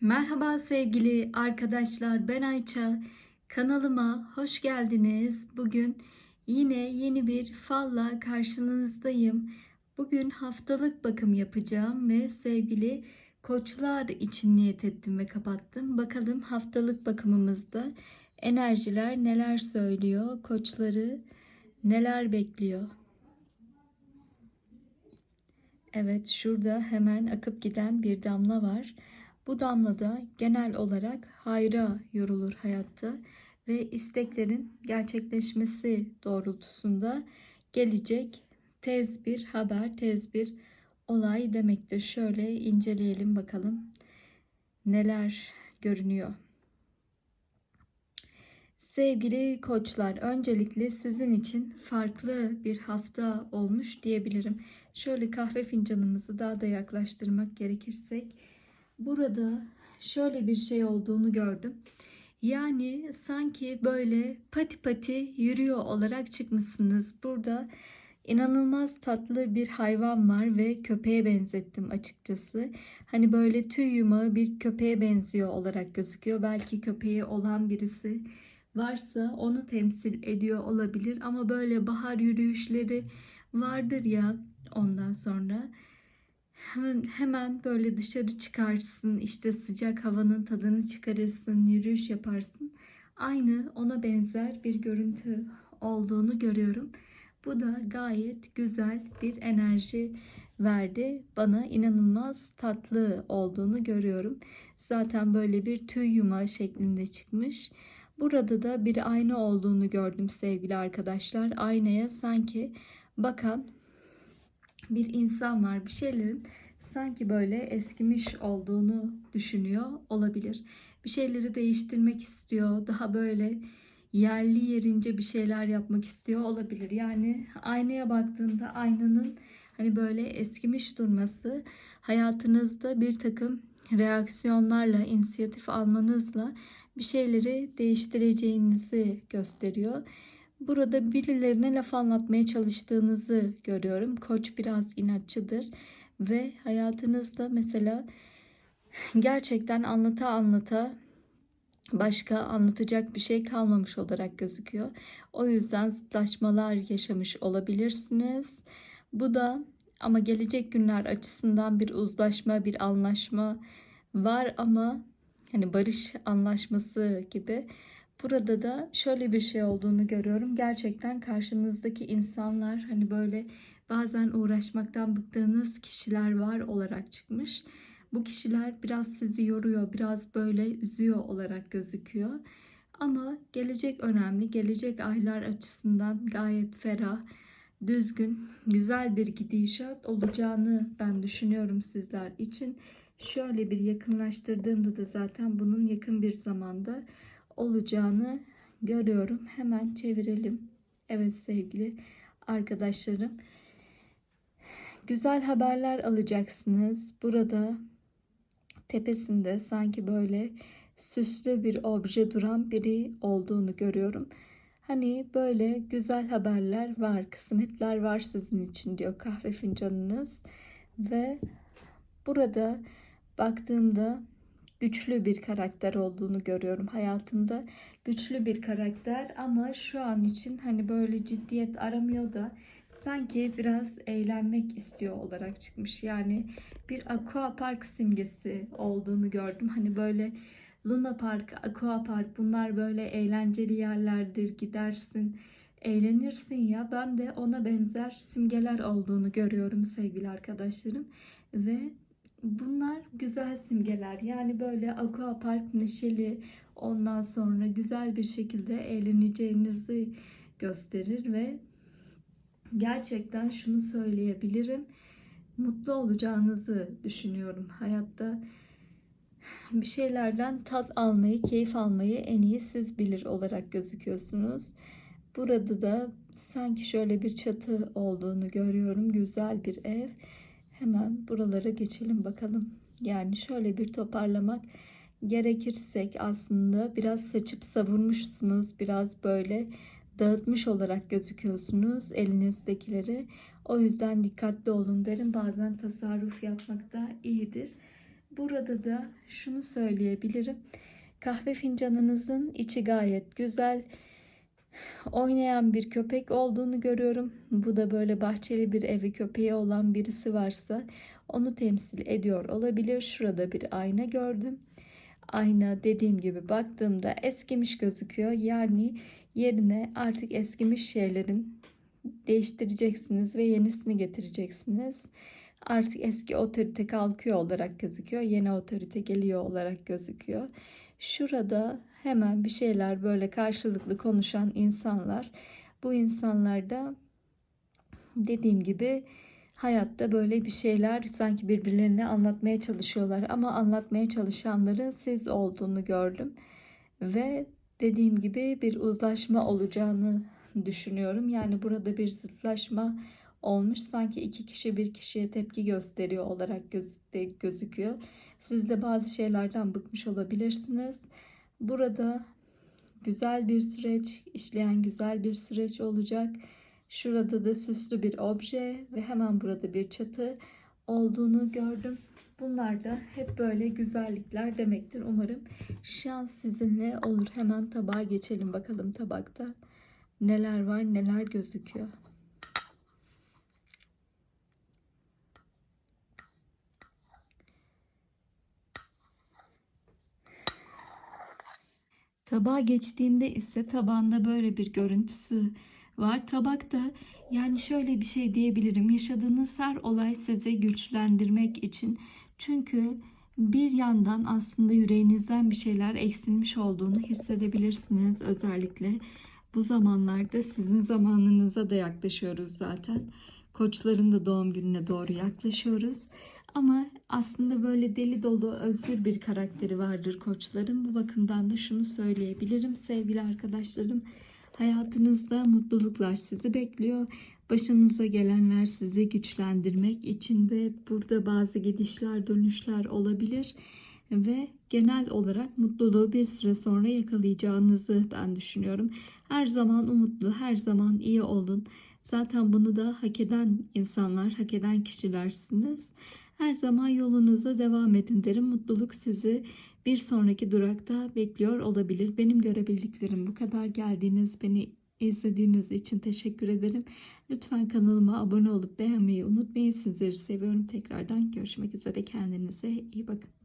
Merhaba sevgili arkadaşlar ben Ayça kanalıma hoş geldiniz. Bugün yine yeni bir falla karşınızdayım. Bugün haftalık bakım yapacağım ve sevgili koçlar için niyet ettim ve kapattım. Bakalım haftalık bakımımızda enerjiler neler söylüyor, koçları neler bekliyor. Evet şurada hemen akıp giden bir damla var. Bu damlada genel olarak hayra yorulur hayatta ve isteklerin gerçekleşmesi doğrultusunda gelecek tez bir haber, tez bir olay demektir. Şöyle inceleyelim bakalım neler görünüyor. Sevgili koçlar, öncelikle sizin için farklı bir hafta olmuş diyebilirim. Şöyle kahve fincanımızı daha da yaklaştırmak gerekirsek, burada şöyle bir şey olduğunu gördüm. Yani sanki böyle pati pati yürüyor olarak çıkmışsınız. Burada inanılmaz tatlı bir hayvan var ve köpeğe benzettim açıkçası. Hani böyle tüy yumağı bir köpeğe benziyor olarak gözüküyor. Belki köpeği olan birisi varsa onu temsil ediyor olabilir ama böyle bahar yürüyüşleri vardır ya ondan sonra hemen, hemen böyle dışarı çıkarsın işte sıcak havanın tadını çıkarırsın yürüyüş yaparsın. Aynı ona benzer bir görüntü olduğunu görüyorum. Bu da gayet güzel bir enerji verdi. Bana inanılmaz tatlı olduğunu görüyorum. Zaten böyle bir tüy yumağı şeklinde çıkmış. Burada da bir ayna olduğunu gördüm sevgili arkadaşlar. Aynaya sanki bakan bir insan var. Bir şeylerin sanki böyle eskimiş olduğunu düşünüyor olabilir. Bir şeyleri değiştirmek istiyor. Daha böyle yerli yerince bir şeyler yapmak istiyor olabilir. Yani aynaya baktığında aynanın hani böyle eskimiş durması hayatınızda bir takım reaksiyonlarla, inisiyatif almanızla bir şeyleri değiştireceğinizi gösteriyor. Burada birilerine laf anlatmaya çalıştığınızı görüyorum. Koç biraz inatçıdır ve hayatınızda mesela gerçekten anlata anlata başka anlatacak bir şey kalmamış olarak gözüküyor. O yüzden zıtlaşmalar yaşamış olabilirsiniz. Bu da ama gelecek günler açısından bir uzlaşma, bir anlaşma var ama hani barış anlaşması gibi. Burada da şöyle bir şey olduğunu görüyorum. Gerçekten karşınızdaki insanlar hani böyle bazen uğraşmaktan bıktığınız kişiler var olarak çıkmış. Bu kişiler biraz sizi yoruyor, biraz böyle üzüyor olarak gözüküyor. Ama gelecek önemli. Gelecek aylar açısından gayet ferah, düzgün, güzel bir gidişat olacağını ben düşünüyorum sizler için. Şöyle bir yakınlaştırdığımda da zaten bunun yakın bir zamanda olacağını görüyorum. Hemen çevirelim. Evet sevgili arkadaşlarım. Güzel haberler alacaksınız. Burada tepesinde sanki böyle süslü bir obje duran biri olduğunu görüyorum. Hani böyle güzel haberler var, kısmetler var sizin için diyor kahve fincanınız. Ve burada baktığımda güçlü bir karakter olduğunu görüyorum hayatımda. Güçlü bir karakter ama şu an için hani böyle ciddiyet aramıyor da sanki biraz eğlenmek istiyor olarak çıkmış. Yani bir aqua park simgesi olduğunu gördüm. Hani böyle Luna Park, Aqua Park bunlar böyle eğlenceli yerlerdir. Gidersin, eğlenirsin ya. Ben de ona benzer simgeler olduğunu görüyorum sevgili arkadaşlarım. Ve bunlar güzel simgeler. Yani böyle Aqua Park neşeli ondan sonra güzel bir şekilde eğleneceğinizi gösterir ve gerçekten şunu söyleyebilirim. Mutlu olacağınızı düşünüyorum. Hayatta bir şeylerden tat almayı, keyif almayı en iyi siz bilir olarak gözüküyorsunuz. Burada da sanki şöyle bir çatı olduğunu görüyorum. Güzel bir ev. Hemen buralara geçelim bakalım. Yani şöyle bir toparlamak gerekirsek aslında biraz saçıp savurmuşsunuz. Biraz böyle dağıtmış olarak gözüküyorsunuz elinizdekileri. O yüzden dikkatli olun derim. Bazen tasarruf yapmak da iyidir. burada da şunu söyleyebilirim. Kahve fincanınızın içi gayet güzel. Oynayan bir köpek olduğunu görüyorum. Bu da böyle bahçeli bir evi köpeği olan birisi varsa onu temsil ediyor olabilir. Şurada bir ayna gördüm. Ayna dediğim gibi baktığımda eskimiş gözüküyor. Yani yerine artık eskimiş şeylerin değiştireceksiniz ve yenisini getireceksiniz. Artık eski otorite kalkıyor olarak gözüküyor. Yeni otorite geliyor olarak gözüküyor. Şurada hemen bir şeyler böyle karşılıklı konuşan insanlar. Bu insanlar da dediğim gibi hayatta böyle bir şeyler sanki birbirlerine anlatmaya çalışıyorlar ama anlatmaya çalışanların siz olduğunu gördüm ve dediğim gibi bir uzlaşma olacağını düşünüyorum. Yani burada bir zıtlaşma olmuş. Sanki iki kişi bir kişiye tepki gösteriyor olarak göz, gözüküyor. Siz de bazı şeylerden bıkmış olabilirsiniz. Burada güzel bir süreç, işleyen güzel bir süreç olacak. Şurada da süslü bir obje ve hemen burada bir çatı olduğunu gördüm. Bunlar da hep böyle güzellikler demektir. Umarım şans sizinle olur. Hemen tabağa geçelim bakalım tabakta neler var neler gözüküyor. Tabağa geçtiğimde ise tabanda böyle bir görüntüsü var. Tabakta yani şöyle bir şey diyebilirim. Yaşadığınız her olay sizi güçlendirmek için. Çünkü bir yandan aslında yüreğinizden bir şeyler eksilmiş olduğunu hissedebilirsiniz. Özellikle bu zamanlarda sizin zamanınıza da yaklaşıyoruz zaten. Koçların da doğum gününe doğru yaklaşıyoruz. Ama aslında böyle deli dolu özgür bir karakteri vardır koçların. Bu bakımdan da şunu söyleyebilirim sevgili arkadaşlarım. Hayatınızda mutluluklar sizi bekliyor. Başınıza gelenler sizi güçlendirmek için de burada bazı gidişler dönüşler olabilir. Ve genel olarak mutluluğu bir süre sonra yakalayacağınızı ben düşünüyorum. Her zaman umutlu, her zaman iyi olun. Zaten bunu da hak eden insanlar, hak eden kişilersiniz. Her zaman yolunuza devam edin derim. Mutluluk sizi bir sonraki durakta bekliyor olabilir. Benim görebildiklerim bu kadar. Geldiğiniz, beni izlediğiniz için teşekkür ederim. Lütfen kanalıma abone olup beğenmeyi unutmayın. Sizleri seviyorum. Tekrardan görüşmek üzere. Kendinize iyi bakın.